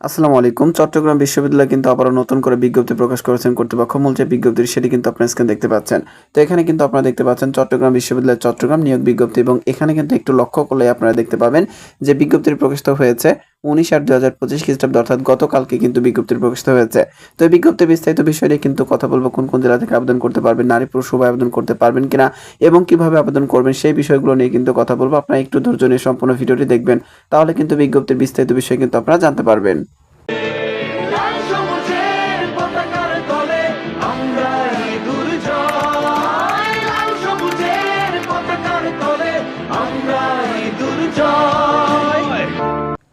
আসসালামু আলাইকুম। চট্টগ্রাম বিশ্ববিদ্যালয় কিন্তু আবারও নতুন করে বিজ্ঞপ্তি প্রকাশ করেছেন কর্তৃপক্ষ। মূল যে বিজ্ঞপ্তি সেটি কিন্তু আপনার স্ক্রিন দেখতে পাচ্ছেন। তো এখানে কিন্তু আপনারা দেখতে পাচ্ছেন চট্টগ্রাম বিশ্ববিদ্যালয় চট্টগ্রাম নিয়োগ বিজ্ঞপ্তি এবং এখানে কিন্তু একটু লক্ষ্য করলে আপনারা দেখতে পাবেন যে বিজ্ঞপ্তির প্রকাশিত হয়েছে উনিশ আট দু হাজার পঁচিশ খ্রিস্টাব্দ, অর্থাৎ গতকালকে কিন্তু বিজ্ঞপ্তি প্রকাশিত হয়েছে। তো এই বিজ্ঞপ্তি বিস্তারিত বিষয় নিয়ে কিন্তু কথা বলব, কোন কোন জেলা থেকে আবেদন করতে পারবেন, নারী পুরুষ সবাই আবেদন করতে পারবেন কিনা, এবং কীভাবে আবেদন করবেন, সেই বিষয়গুলো নিয়ে কিন্তু কথা বলব। আপনারা একটু ধৈর্য নিয়ে সম্পূর্ণ ভিডিওটি দেখবেন, তাহলে কিন্তু বিজ্ঞপ্তির বিস্তারিত বিষয় কিন্তু আপনারা জানতে পারবেন।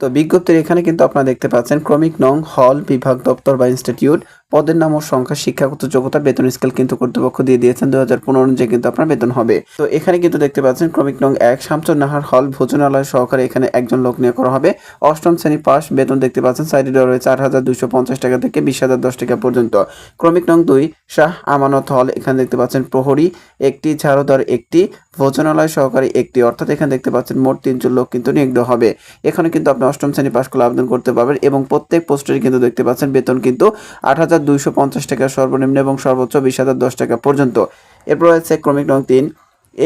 তো বিজ্ঞপ্তির এখানে কিন্তু আপনারা দেখতে পাচ্ছেন ক্রমিক নং হল বিভাগ দপ্তর বা ইনস্টিটিউট পদের নাম ও সংখ্যা, শিক্ষাগত যোগ্যতা, বেতন স্কেল কিন্তু কর্তৃপক্ষ দিয়ে দিয়েছেন দু হাজার পনেরো অনুযায়ী কিন্তু আপনার বেতন হবে। তো এখানে কিন্তু দেখতে পাচ্ছেন, ক্রমিক নং এক, শামচুর নাহার হল, ভোজনালয় সহকারে এখানে একজন লোক নিয়োগ করা হবে। অষ্টম শ্রেণি পাস, বেতন দেখতে পাচ্ছেন, সাইডে রয়েছে আট হাজার দুশো পঞ্চাশ টাকা থেকে বিশ হাজার দশ টাকা পর্যন্ত। ক্রমিক নং দুই, শাহ আমানত হল, এখানে দেখতে পাচ্ছেন, প্রহরী একটি, ঝাড়ুদার একটি, ভোজনালয় সহকারে একটি। অর্থাৎ এখানে দেখতে পাচ্ছেন, মোট তিনজন লোক কিন্তু নিয়োগ হবে। এখানে কিন্তু আপনি অষ্টম শ্রেণি পাশ করলে আবেদন করতে পারবেন এবং প্রত্যেক পোস্টের কিন্তু দেখতে পাচ্ছেন, বেতন কিন্তু আট হাজার দুইশো পঞ্চাশ টাকা সর্বনিম্ন এবং সর্বোচ্চ বিশ হাজার দশ টাকা পর্যন্ত। এরপর রয়েছে ক্রমিক নং তিন,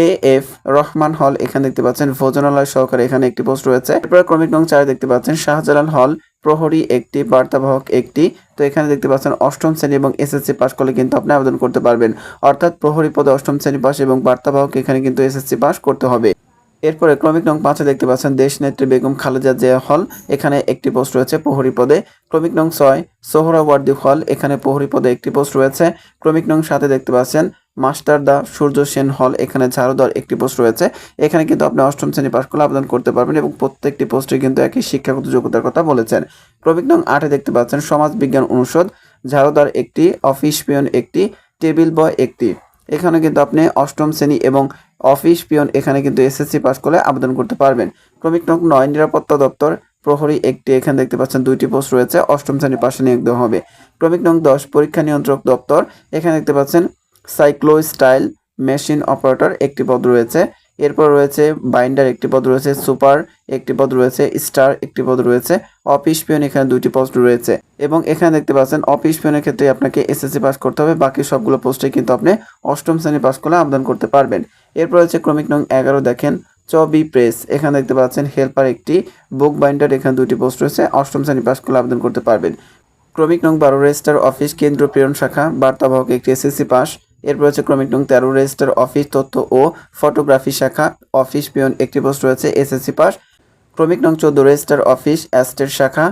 এ এফ রহমান হল, এখানে দেখতে পাচ্ছেন ভোজনালয় সহকারে এখানে একটি পোস্ট রয়েছে। এরপরে ক্রমিক নং চারে দেখতে পাচ্ছেন শাহজালাল হল, প্রহরী একটি, বার্তাবাহক একটি। তো এখানে দেখতে পাচ্ছেন অষ্টম শ্রেণি এবং এসএসসি পাস করলে কিন্তু আপনি আবেদন করতে পারবেন। অর্থাৎ প্রহরী পদে অষ্টম শ্রেণি পাস এবং বার্তাবাহক এখানে কিন্তু এসএসসি পাস করতে হবে। এরপরে ক্রমিক নং পাঁচে দেখতে পাচ্ছেন দেশ নেত্রী বেগম খালেদা জিয়া হল। এখানে একটি পোস্ট রয়েছে প্রহরী পদে। ক্রমিক নং ছয় সোহরাওয়ার্দী হল। এখানে প্রহরী পদে একটি পোস্ট রয়েছে। ক্রমিক নং সাথে দেখতে পাচ্ছেন মাস্টার দা সূর্য সেন হল। এখানে ঝাড়ুদার একটি পোস্ট রয়েছে। এখানে কিন্তু আপনি অষ্টম শ্রেণি পাশ করলে আবেদন করতে পারবেন এবং প্রত্যেকটি পোস্টে কিন্তু একই শিক্ষাগত যোগ্যতার কথা বলেছেন। ক্রমিক নং আটে দেখতে পাচ্ছেন সমাজ বিজ্ঞান অনুষদ। ঝাড়ুদার একটি, অফিস পিয়ন একটি, টেবিল বয় একটি। এখানে কিন্তু আপনি অষ্টম শ্রেণি এবং অফিস পিয়ন এখানে কিন্তু এসএসসি পাস করলে আবেদন করতে পারবেন। ক্রমিক নং নয় নিরাপত্তা দপ্তর প্রহরী একটি, এখানে দেখতে পাচ্ছেন দুইটি পোস্ট রয়েছে, অষ্টম শ্রেণি পাশে নিয়োগ দেওয়া হবে। ক্রমিক নং দশ, পরীক্ষা নিয়ন্ত্রক দপ্তর, এখানে দেখতে পাচ্ছেন সাইক্লো স্টাইল মেশিন অপারেটর একটি পদ রয়েছে। এরপর রয়েছে বাইন্ডার একটি পদ রয়েছে, সুপার একটি পদ রয়েছে, স্টার একটি পদ রয়েছে, অফিস পিয়ন এখানে দুইটি পোস্ট রয়েছে। এবং এখানে দেখতে পাচ্ছেন, অফিস পিয়নের ক্ষেত্রে আপনাকে এসএসসি পাস করতে হবে, বাকি সবগুলো পোস্টে কিন্তু আপনি অষ্টম শ্রেণি পাস করলে আবেদন করতে পারবেন। এরপর রয়েছে ক্রমিক নং এগারো, দেখেন, চবি প্রেস এখানে দেখতে পাচ্ছেন হেল্পার একটি বুক বাইন্ডার এখানে দুটি পোস্ট রয়েছে, অষ্টম শ্রেণি পাস করলে আবেদন করতে পারবেন। ক্রমিক নং বারো রেজিস্টার অফিস কেন্দ্র প্রেরণ শাখা বার্তাবাহক একটি এসএসসি পাস এরপর হচ্ছে ক্রমিক নং তেরো, রেজিস্টার অফিস তথ্য ও ফটোগ্রাফি শাখা অফিস পিয়ন একটি পোস্ট রয়েছে, এসএসসি পাস। ক্রমিক নং চোদ্দ, রেজিস্টার অফিস অ্যাস্টের শাখা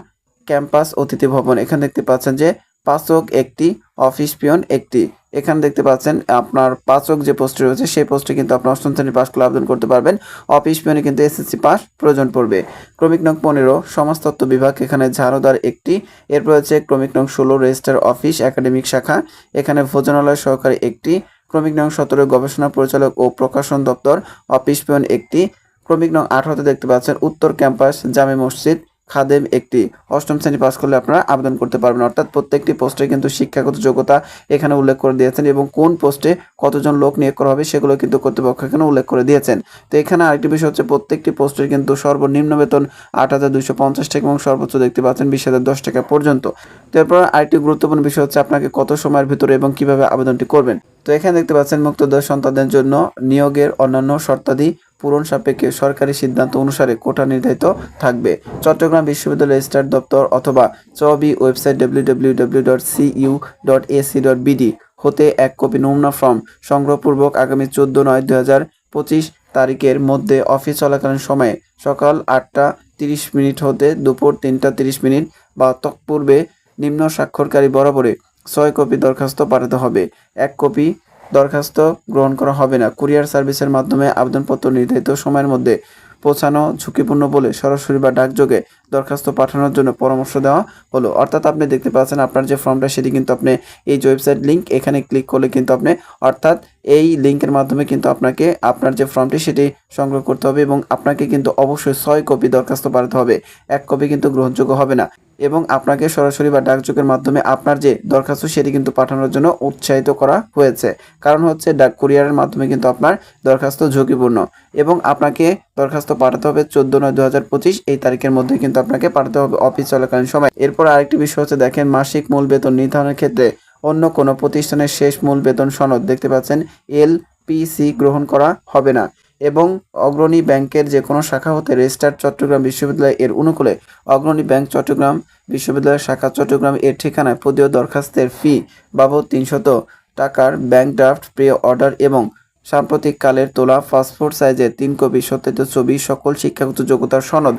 ক্যাম্পাস অতিথি ভবন। এখানে দেখতে পাচ্ছেন যে পাঁচক একটি, অফিস পিয়ন একটি। এখানে দেখতে পাচ্ছেন, আপনার পাঁচক যে পোস্টে রয়েছে, সেই পোস্টে কিন্তু আপনি অষ্টম শ্রেণি পাস করলে আবেদন করতে পারবেন। অফিস পিয়নে কিন্তু এসএসসি পাস প্রয়োজন পড়বে। ক্রমিক নং পনেরো সমাজতত্ত্ব বিভাগ, এখানে ঝাড়োদার একটি। এরপর হচ্ছে ক্রমিক নং ষোলো, রেজিস্টার অফিস, একাডেমিক শাখা। এখানে ভোজনালয় সহকারী একটি। ক্রমিক নং সতেরো, গবেষণা পরিচালক ও প্রকাশন দপ্তর অফিস পিয়ন একটি। ক্রমিক নং আঠারোতে দেখতে পাচ্ছেন, উত্তর ক্যাম্পাস, জামে মসজিদ। খাদেম একটি অষ্টম শ্রেণি পাস করলে আপনারা আবেদন করতে পারবেন। অর্থাৎ প্রত্যেকটি পোস্টে কিন্তু শিক্ষাগত যোগ্যতা এখানে উল্লেখ করে দিয়েছেন এবং কোন পোস্টে কতজন লোক নিয়োগ করা হবে সেগুলো কিন্তু কর্তৃপক্ষ এখানে উল্লেখ করে দিয়েছেন। তো এখানে আরেকটি বিষয় হচ্ছে প্রত্যেকটি পোস্টের কিন্তু সর্বনিম্ন বেতন আট হাজার দুইশো পঞ্চাশ টাকা এবং সর্বোচ্চ দেখতে পাচ্ছেন বিশ হাজার দশ টাকা পর্যন্ত। তো এরপর আরেকটি গুরুত্বপূর্ণ বিষয় হচ্ছে আপনাকে কত সময়ের ভিতরে এবং কীভাবে আবেদনটি করবেন। তো এখানে দেখতে পাচ্ছেন মুক্তদয় সন্তানদের জন্য নিয়োগের অন্যান্য শর্তাদি পূরণ সাপেক্ষে সরকারি সিদ্ধান্ত অনুসারে কোটা নির্ধারিত থাকবে। চট্টগ্রাম বিশ্ববিদ্যালয় স্টার দপ্তর অথবা চবি ওয়েবসাইট ডাব্লিউ হতে এক কপি নমুনা ফর্ম সংগ্রহপূর্বক আগামী চোদ্দ নয় দু পঁচিশ তারিখের মধ্যে অফিস চলাকালীন সময়ে সকাল আটটা তিরিশ মিনিট হতে দুপুর তিনটা তিরিশ মিনিট বা তৎপূর্বে নিম্ন স্বাক্ষরকারী বরাবরে ছয় কপি দরখাস্ত পাঠাতে হবে। এক কপি দরখাস্ত গ্রহণ করা হবে না। কুরিয়ার সার্ভিসের মাধ্যমে আবেদনপত্র নির্ধারিত সময়ের মধ্যে পৌঁছানো ঝুঁকিপূর্ণ বলে সরাসরি বা ডাকযোগে দরখাস্ত পাঠানোর জন্য পরামর্শ দেওয়া হলো। অর্থাৎ আপনি দেখতে পাচ্ছেন আপনার যে ফর্মটা, সেটি কিন্তু আপনি এই ওয়েবসাইট লিঙ্ক এখানে ক্লিক করলে কিন্তু আপনি, অর্থাৎ এই লিঙ্কের মাধ্যমে কিন্তু আপনাকে আপনার যে ফর্মটি, সেটি সংগ্রহ করতে হবে এবং আপনাকে কিন্তু অবশ্যই ছয় কপি দরখাস্ত পাঠাতে হবে। এক কপি কিন্তু গ্রহণযোগ্য হবে না। এবং আপনাকে সরাসরি বা ডাকযোগের মাধ্যমে আপনার যে দরখাস্ত সেটি কিন্তু পাঠানোর জন্য উৎসাহিত করা হয়েছে। কারণ হচ্ছে ডাক কুরিয়ারের মাধ্যমে কিন্তু আপনার দরখাস্ত ঝুঁকিপূর্ণ এবং আপনাকে দরখাস্ত পাঠাতে হবে চোদ্দ নয় দু এই তারিখের মধ্যে কিন্তু আপনাকে পাঠাতে হবে অফিস চলাকালীন সময়। এরপর আরেকটি বিষয় হচ্ছে দেখেন, মাসিক মূল বেতন নির্ধারণের ক্ষেত্রে অন্য কোনো প্রতিষ্ঠানের শেষ মূল বেতন সনদ দেখতে পাচ্ছেন, এল পিসি গ্রহণ করা হবে না। এবং অগ্রণী ব্যাংকের যে কোনো শাখা হতে রেজিস্টার্ড চট্টগ্রাম বিশ্ববিদ্যালয় এর অনুকূলে অগ্রণী ব্যাংক চট্টগ্রাম বিশ্ববিদ্যালয়ের শাখা চট্টগ্রাম এর ঠিকানায় প্রদীয় দরখাস্তের ফি বাবদ তিনশত টাকার ব্যাংক ড্রাফট প্রে অর্ডার এবং সাম্প্রতিককালের তোলা পাসপোর্ট সাইজের তিন কপি সত্যায়িত ছবি, সকল শিক্ষাগত যোগ্যতার সনদ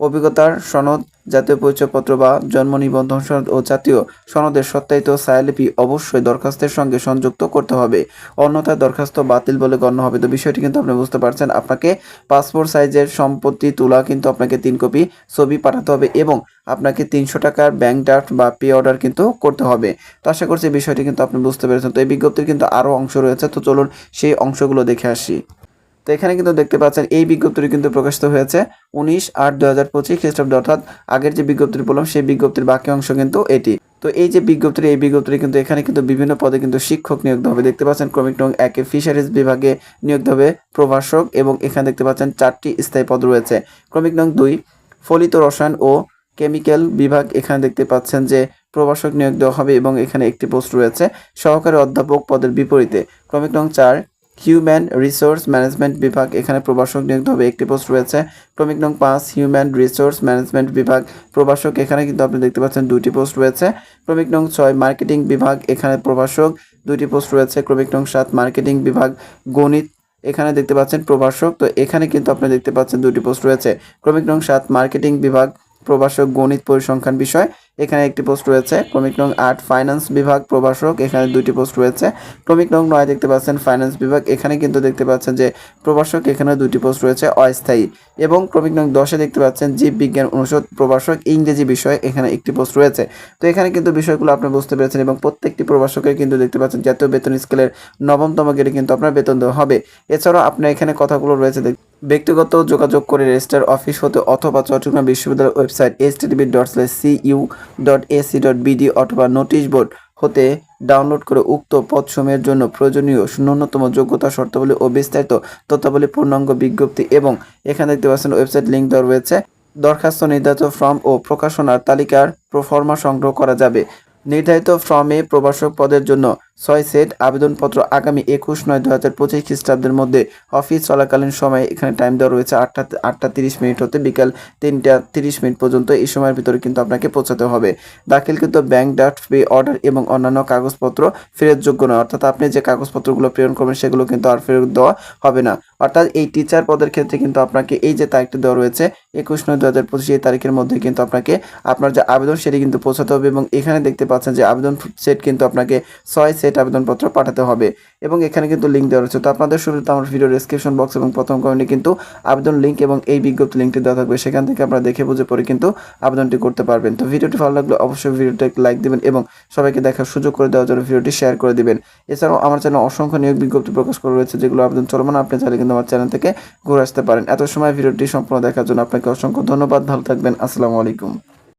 অভিজ্ঞতার সনদ, জাতীয় পরিচয়পত্র বা জন্ম নিবন্ধন সনদ ও জাতীয় সনদের সত্যায়িত ছায়ালিপি অবশ্যই দরখাস্তের সঙ্গে সংযুক্ত করতে হবে। অন্যথায় দরখাস্ত বাতিল বলে গণ্য হবে। তো বিষয়টি কিন্তু আপনি বুঝতে পারছেন। আপনাকে পাসপোর্ট সাইজের সম্পত্তি তোলা কিন্তু আপনাকে তিন কপি ছবি পাঠাতে হবে এবং আপনাকে তিনশো টাকার ব্যাংক ড্রাফট বা পে অর্ডার কিন্তু করতে হবে। তো আশা করছি বিষয়টি কিন্তু আপনি বুঝতে পেরেছেন। তো এই বিজ্ঞপ্তির কিন্তু আরও অংশ রয়েছে। তো চলুন সেই অংশগুলো দেখে আসি। তো এখানে কিন্তু দেখতে পাচ্ছেন, এই বিজ্ঞপ্তিটি কিন্তু প্রকাশিত হয়েছে উনিশ আট দু হাজার পঁচিশ খ্রিস্টাব্দ, অর্থাৎ আগের যে বিজ্ঞপ্তি বললাম, সেই বিজ্ঞপ্তির বাকি অংশ কিন্তু এটি। তো এই যে বিজ্ঞপ্তি এই বিজ্ঞপ্তি কিন্তু এখানে কিন্তু বিভিন্ন পদে কিন্তু শিক্ষক নিয়োগ হবে। দেখতে পাচ্ছেন, ক্রমিক নং একে ফিশারিজ বিভাগে নিয়োগ হবে প্রভাষক এবং এখানে দেখতে পাচ্ছেন চারটি স্থায়ী পদ রয়েছে। ক্রমিক নং দুই, ফলিত রসায়ন ও কেমিক্যাল বিভাগ, এখানে দেখতে পাচ্ছেন যে প্রভাষক নিয়োগ দেওয়া হবে এবং এখানে একটি পোস্ট রয়েছে সহকারী অধ্যাপক পদের বিপরীতে। ক্রমিক নং চার হিউম্যান রিসোর্স ম্যানেজমেন্ট বিভাগ। এখানে প্রভাষক নিয়োগ হবে একটি পোস্ট রয়েছে। ক্রমিক নং পাঁচ হিউম্যান রিসোর্স ম্যানেজমেন্ট বিভাগ। প্রভাষক, এখানে কিন্তু আপনি দেখতে পাচ্ছেন দুটি পোস্ট রয়েছে। ক্রমিক নং ছয় মার্কেটিং বিভাগ। এখানে প্রভাষক দুটি পোস্ট রয়েছে। ক্রমিক নং সাত মার্কেটিং বিভাগ। গণিত, এখানে দেখতে পাচ্ছেন প্রভাষক। তো এখানে কিন্তু আপনি দেখতে পাচ্ছেন দুটি পোস্ট রয়েছে। ক্রমিক নং সাত মার্কেটিং বিভাগ। প্রভাষক, গণিত পরিসংখ্যান বিষয়। এখানে একটি পোস্ট রয়েছে। ক্রমিক নং আট ফাইন্যান্স বিভাগ প্রভাষক, এখানে দুইটি পোস্ট রয়েছে। ক্রমিক নং নয় দেখতে পাচ্ছেন ফাইন্যান্স বিভাগ। এখানে কিন্তু দেখতে পাচ্ছেন যে প্রভাষক এখানে দুইটি পোস্ট রয়েছে, অস্থায়ী। এবং ক্রমিক নং দশে দেখতে পাচ্ছেন জীব বিজ্ঞান অনুষদ প্রভাষক, ইংরেজি বিষয় এখানে একটি পোস্ট রয়েছে। তো এখানে কিন্তু বিষয়গুলো আপনি বুঝতে পেরেছেন এবং প্রত্যেকটি প্রভাষকের কিন্তু দেখতে পাচ্ছেন জাতীয় বেতন স্কেলের নবমতম গেটে কিন্তু আপনার বেতন দেওয়া হবে। এছাড়াও আপনার এখানে কথাগুলো রয়েছে ব্যক্তিগত যোগাযোগ করে রেজিস্টার অফিস হতে অথবা চট্টগ্রাম বিশ্ববিদ্যালয়ের website H TV dot slash C U dot AC dot BD অথবা নোটিশ বোর্ড হতে ডাউনলোড করে উক্ত পদসমূহের জন্য প্রয়োজনীয় ন্যূনতম যোগ্যতা শর্তাবলী ও বিস্তারিত তথ্যাবলী, পূর্ণাঙ্গ বিজ্ঞপ্তি এবং এখানে দেখতে পাচ্ছেন ওয়েবসাইট লিঙ্ক দেওয়া রয়েছে। দরখাস্ত নির্ধারিত ফর্ম ও প্রকাশনার তালিকার প্রফর্মা সংগ্রহ করা যাবে। নির্ধারিত ফর্মে প্রভাষক পদের জন্য ছয় সেট আবেদনপত্র আগামী একুশ নয় দু হাজার পঁচিশ খ্রিস্টাব্দের মধ্যে অফিস চলাকালীন সময়ে এখানে টাইম দেওয়া রয়েছে আটটা আটটা তিরিশ মিনিট হতে বিকাল তিনটা তিরিশ মিনিট পর্যন্ত। এই সময়ের ভিতরে কিন্তু আপনাকে পৌঁছাতে হবে। দাখিলকৃত ব্যাংক ড্রাফট পে অর্ডার এবং অন্যান্য কাগজপত্র ফেরতযোগ্য নয়। অর্থাৎ আপনি যে কাগজপত্রগুলো প্রেরণ করবেন সেগুলো কিন্তু আর ফেরত দেওয়া হবে না। অর্থাৎ এই টিচার পদের ক্ষেত্রে কিন্তু আপনাকে এই যে তারিখটা দেওয়া রয়েছে, একুশ নয় দু হাজার পঁচিশ এই তারিখের মধ্যে কিন্তু আপনাকে আপনার যে আবেদন সেটি কিন্তু পৌঁছাতে হবে এবং এখানে দেখতে পাচ্ছেন যে আবেদন সেট কিন্তু আপনাকে ছয় সেট আবেদনপত্র পাঠাতে হবে। এবং এখানে কিন্তু লিঙ্ক দেওয়া রয়েছে। তো আপনাদের শুরুতে আমার ভিডিও ডিসক্রিপশন বক্স এবং প্রথম কমেন্টে কিন্তু আবেদন লিঙ্ক এবং এই বিজ্ঞপ্তি লিঙ্কটি দেওয়া থাকবে। সেখান থেকে আপনারা দেখে বুঝে পরে কিন্তু আবেদনটি করতে পারবেন। তো ভিডিওটি ভালো লাগলে অবশ্যই ভিডিওটি লাইক দিবেন এবং সবাইকে দেখার সুযোগ করে দেওয়ার জন্য ভিডিওটি শেয়ার করে দিবেন। এছাড়াও আমার চ্যানেল অসংখ্য নিয়োগ বিজ্ঞপ্তি প্রকাশ করা রয়েছে, যেগুলো আবেদন চলমান। আপনি চাইলে কিন্তু আমার চ্যানেল থেকে ঘুরে আসতে পারেন। এত সময় ভিডিওটি সম্পূর্ণ দেখার জন্য আপনাকে অসংখ্য ধন্যবাদ। ভালো থাকবেন। আসসালামু আলাইকুম।